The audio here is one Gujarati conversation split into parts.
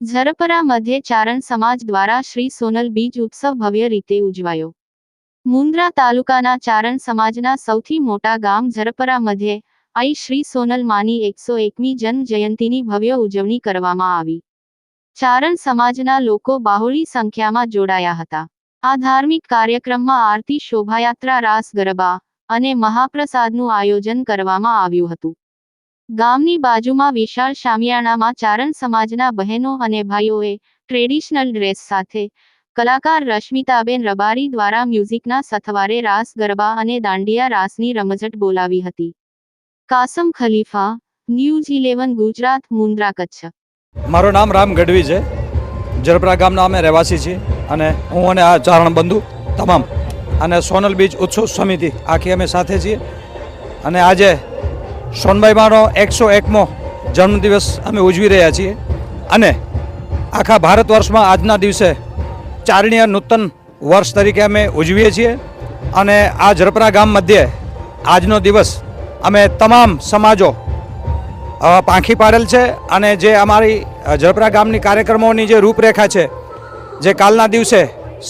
ઝરપરા મધ્ય ચારણ સમાજ દ્વારા શ્રી સોનલ બીજ ઉત્સવ ભવ્ય રીતે ઉજવાયો. મુન્દ્રા તાલુકાના ચારણ સમાજના સૌથી મોટા ગામ ઝરપરા મધ્યે આઈ શ્રી સોનલ માની એકસો એકમી જન્મ જયંતિની ભવ્ય ઉજવણી કરવામાં આવી. ચારણ સમાજના લોકો બાહોળી સંખ્યામાં જોડાયા હતા. આ ધાર્મિક કાર્યક્રમમાં આરતી, શોભાયાત્રા, રાસ, ગરબા અને મહાપ્રસાદનું આયોજન કરવામાં આવ્યું હતું. ગામની બાજુમાં વિશાળ શામિયાણામાં ચારણ સમાજના બહેનો અને ભાઈઓએ ટ્રેડિશનલ ડ્રેસ સાથે કલાકાર રશ્મિતાબેન રબારી દ્વારા મ્યુઝિકના સથવારે રાસ, ગરબા અને દાંડિયા રાસની રમઝટ બોલાવી હતી. Kasam Khalifa, news eleven, Gujarat, Mundra, Kutch. મારું નામ રામ ગઢવી છે. જરપરા ગામના અમે રહેવાસી છીએ. અને હું અને આ ચારણ બંધુ તમામ અને સોનલ બીજ ઉત્સવ સમિતિ આખી અમે સાથે છીએ. અને આજે સોનભાઈમાનો એકસો એકમો જન્મદિવસ અમે ઉજવી રહ્યા છીએ. અને આખા ભારત વર્ષમાં આજના દિવસે ચારણીય નૂતન વર્ષ તરીકે અમે ઉજવીએ છીએ. અને આ ઝરપરા ગામ મધ્યે આજનો દિવસ અમે તમામ સમાજો પાંખી પાડેલ છે. અને જે અમારી ઝરપરા ગામની કાર્યક્રમોની જે રૂપરેખા છે જે કાલના દિવસે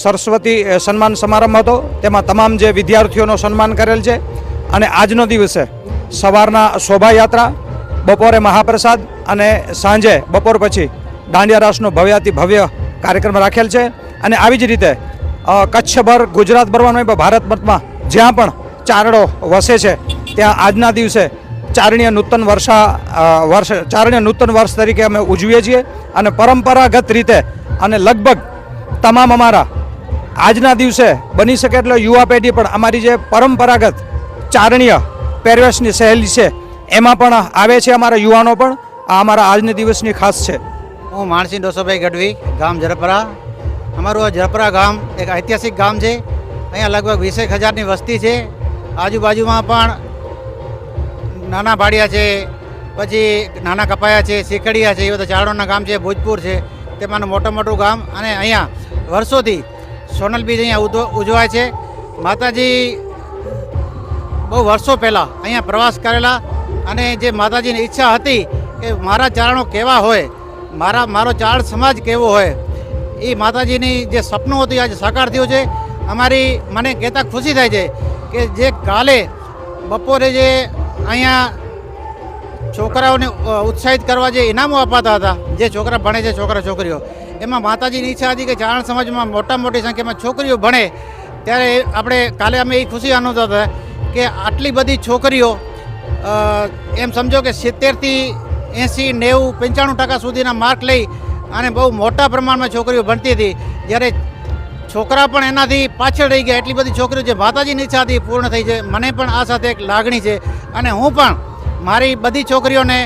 સરસ્વતી સન્માન સમારંભ હતો, તેમાં તમામ જે વિદ્યાર્થીઓનો સન્માન કરેલ છે. અને આજનો દિવસે સવારના શોભાયાત્રા, બપોરે મહાપ્રસાદ અને સાંજે બપોર પછી દાંડિયા રાસનો ભવ્યાતિ ભવ્ય કાર્યક્રમ રાખેલ છે. અને આવી જ રીતે કચ્છભર ગુજરાતભરમાં નહીં પણ ભારતભરમાં જ્યાં પણ ચારણો વસે છે, ત્યાં આજના દિવસે ચારણીય નૂતન વર્ષા વર્ષ, ચારણીય નૂતન વર્ષ તરીકે અમે ઉજવીએ છીએ. અને પરંપરાગત રીતે અને લગભગ તમામ અમારા. આજના દિવસે બની શકે એટલે યુવા પેઢી પણ અમારી જે પરંપરાગત ચારણીય પહેરવેશની સહેલી છે, એમાં પણ આવે છે અમારા યુવાનો પણ. આ અમારા આજના દિવસની ખાસ છે. હું માણસી ડોસોભાઈ ગઢવી, ગામ ઝરપરા અમારું આ ઝરપરા ગામ એક ઐતિહાસિક ગામ છે. અહીંયા લગભગ વીસેક હજારની વસ્તી છે. આજુબાજુમાં પણ નાના ભાડિયા છે, પછી નાના કપાયા છે, શીખડિયા છે, એ બધા ચારણોના ગામ છે, ભોજપુર છે. તેમાંનું મોટું મોટું ગામ અને અહીંયા વર્ષોથી સોનલ બીજ અહીંયા ઉજવાય છે. માતાજી બહુ વર્ષો પહેલાં અહીંયા પ્રવાસ કરેલા અને જે માતાજીની ઈચ્છા હતી કે મારા ચારણો કેવા હોય, મારા, મારો ચાર સમાજ કેવો હોય, એ માતાજીની જે સપનું હતું આજે સાકાર થયું છે. અમારી મને કહેતા ખુશી થાય છે કે જે કાલે બપોરે જે અહીંયા છોકરાઓને ઉત્સાહિત કરવા જે ઇનામો અપાતા હતા, જે છોકરા ભણે છે છોકરા છોકરીઓ એમાં માતાજીની ઈચ્છા હતી કે ચારણ સમાજમાં મોટા મોટી સંખ્યામાં છોકરીઓ ભણે. ત્યારે આપણે કાલે અમે એ ખુશી અનુભવતા હતા કે આટલી બધી છોકરીઓ એમ સમજો કે સિત્તેરથી એંસી, નેવું, પંચાણું ટકા સુધીના માર્ક લઈ અને બહુ મોટા પ્રમાણમાં છોકરીઓ ભણતી હતી. જ્યારે છોકરા પણ એનાથી પાછળ રહી ગયા. એટલી બધી છોકરીઓ જે માતાજીની ઈચ્છા હતી પૂર્ણ થઈ છે. મને પણ આ સાથે એક લાગણી છે. અને હું પણ મારી બધી છોકરીઓને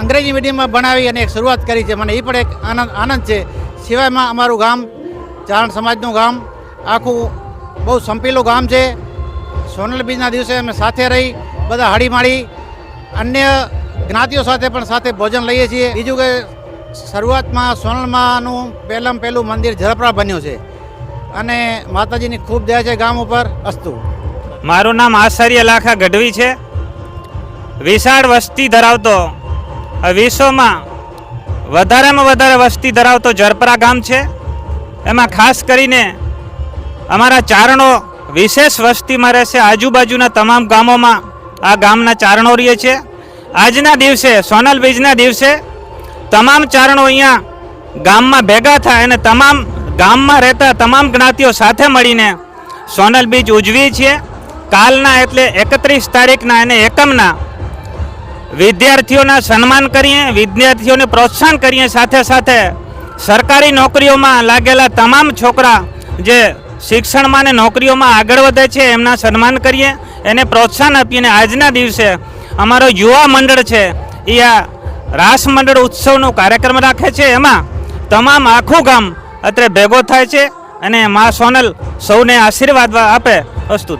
અંગ્રેજી મીડિયમમાં ભણાવી અને એક શરૂઆત કરી છે. મને એ પણ એક આનંદ આનંદ છે. સિવાયમાં અમારું ગામ ચારણ સમાજનું ગામ, આખું બહુ સંપેલું ગામ છે. સોનલ બીજના દિવસે અમે સાથે રહી, બધા હળીમાળી અન્ય જ્ઞાતિઓ સાથે પણ સાથે ભોજન લઈએ છીએ. બીજું કે શરૂઆતમાં સોનલમાંનું પહેલાં પહેલું મંદિર ઝરપરા બન્યું છે. અને માતાજીની ખૂબ દયા છે ગામ ઉપર. અસ્તુ. મારું નામ આચાર્ય લાખા ગઢવી છે. વિશાળ વસ્તી ધરાવતો. વિશ્વમાં વધારેમાં વધારે વસ્તી ધરાવતો જરપરા ગામ છે. એમાં ખાસ કરીને અમારા ચારણો વિશેષ વસ્તીમાં રહેશે. આજુબાજુના તમામ ગામોમાં આ ગામના ચારણો રહે છે આજના દિવસે, સોનલ બીજના દિવસે તમામ ચારણો અહીંયા ગામમાં ભેગા થાય અને તમામ ગામમાં રહેતા તમામ જ્ઞાતિઓ સાથે મળીને સોનલ બીજ ઉજવીએ છીએ. કાલના એટલે એકત્રીસ તારીખના અને એકમના વિદ્યાર્થીઓના સન્માન કરીએ, વિદ્યાર્થીઓને પ્રોત્સાહન કરીએ, સાથે સાથે સરકારી નોકરીઓમાં લાગેલા તમામ છોકરા જે શિક્ષણમાં અને નોકરીઓમાં આગળ વધે છે, એમના સન્માન કરીએ, એને પ્રોત્સાહન આપીને આજના દિવસે અમારો યુવા મંડળ છે, એ આ રાસ મંડળ ઉત્સવનો કાર્યક્રમ રાખે છે. એમાં તમામ આખું ગામ અત્રે ભેગો થાય છે અને મા સોનલ સૌને આશીર્વાદ આપે. અસ્તુ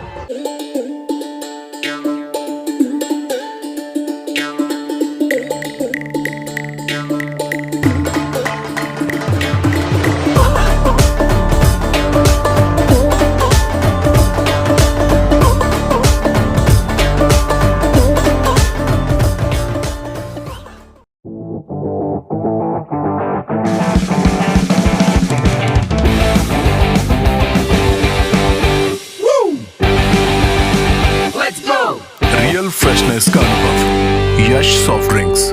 freshness carnivore. Yash Soft Drinks.